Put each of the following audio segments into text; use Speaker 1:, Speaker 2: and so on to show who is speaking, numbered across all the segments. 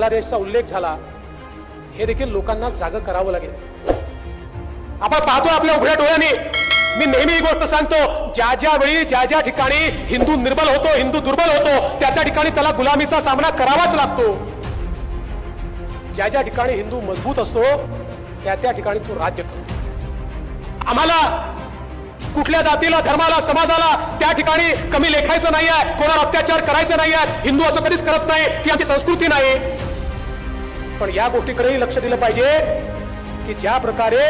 Speaker 1: बांगलादेशचा उल्लेख झाला हे देखील लोकांना जाग करावं लागेल. आपण पाहतो आपल्या उघड्या डोळ्याने. मी नेहमी ही गोष्ट सांगतो ज्या ज्या वेळी ज्या ज्या ठिकाणी हिंदू निर्बल होतो हिंदू दुर्बल होतो त्या त्या ठिकाणी त्याला गुलामीचा सामना करावाच लागतो. ज्या ज्या ठिकाणी हिंदू मजबूत असतो त्या त्या ठिकाणी तो राज्य करतो. आम्हाला कुठल्या जातीला धर्माला समाजाला त्या ठिकाणी कमी लेखायचं नाही आहे कोणावर अत्याचार करायचं नाही आहे हिंदू असं कधीच करत नाही ती आमची संस्कृती नाही पण या गोष्टीकडेही लक्ष दिलं पाहिजे की ज्या प्रकारे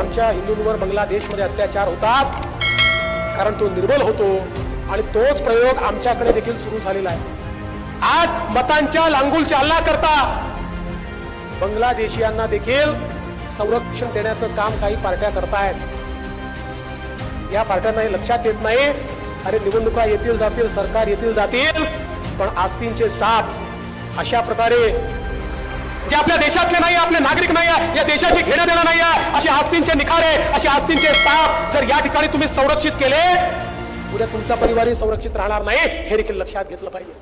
Speaker 1: आमच्या हिंदूंवर बांगलादेशमध्ये अत्याचार होतात कारण तो निर्बल होतो आणि तोच प्रयोग आमच्याकडे देखील सुरू झालेला आहे. आज मतांच्या लांगुल चालना करता बांगलादेशियांना देखील संरक्षण देण्याचं काम काही पार्ट्या करतायत. या पार्ट्यांना हे लक्षात येत नाही अरे निवडणुका येतील जातील सरकार येतील जातील पण आस्तींचे साप अशा प्रकारे जे आपल्या देशातले नाही आपले नागरिक नाही आहे, या देशाची घेणं देणं नाही आहे असे आस्तींचे निखारे असे आस्तींचे साप जर या ठिकाणी तुम्ही संरक्षित केले उद्या तुमचा परिवारही संरक्षित राहणार नाही हे देखील लक्षात घेतलं पाहिजे.